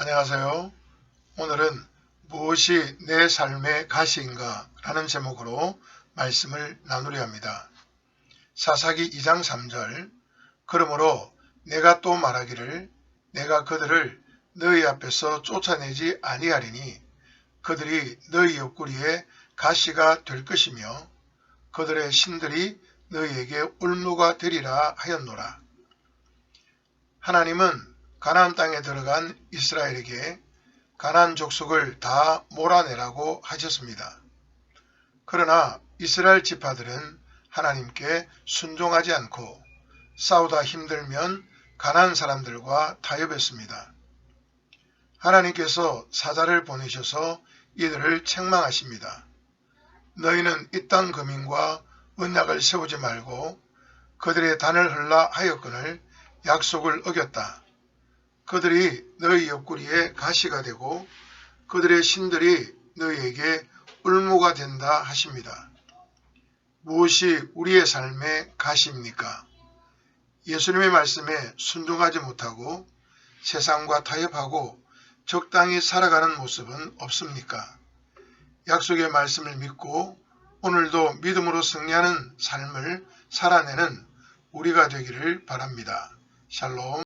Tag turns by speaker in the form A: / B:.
A: 안녕하세요. 오늘은 무엇이 내 삶의 가시인가 라는 제목으로 말씀을 나누려 합니다. 사사기 2장 3절 그러므로 내가 또 말하기를 내가 그들을 너희 앞에서 쫓아내지 아니하리니 그들이 너희 옆구리에 가시가 될 것이며 그들의 신들이 너희에게 울무가 되리라 하였노라. 하나님은 가나안 땅에 들어간 이스라엘에게 가나안 족속을 다 몰아내라고 하셨습니다. 그러나 이스라엘 지파들은 하나님께 순종하지 않고 싸우다 힘들면 가나안 사람들과 타협했습니다. 하나님께서 사자를 보내셔서 이들을 책망하십니다. 너희는 이땅 거민과 언약을 세우지 말고 그들의 단을 흘라 하였거늘 약속을 어겼다. 그들이 너희 옆구리에 가시가 되고 그들의 신들이 너희에게 울무가 된다 하십니다. 무엇이 우리의 삶의 가시입니까? 예수님의 말씀에 순종하지 못하고 세상과 타협하고 적당히 살아가는 모습은 없습니까? 약속의 말씀을 믿고 오늘도 믿음으로 승리하는 삶을 살아내는 우리가 되기를 바랍니다. 샬롬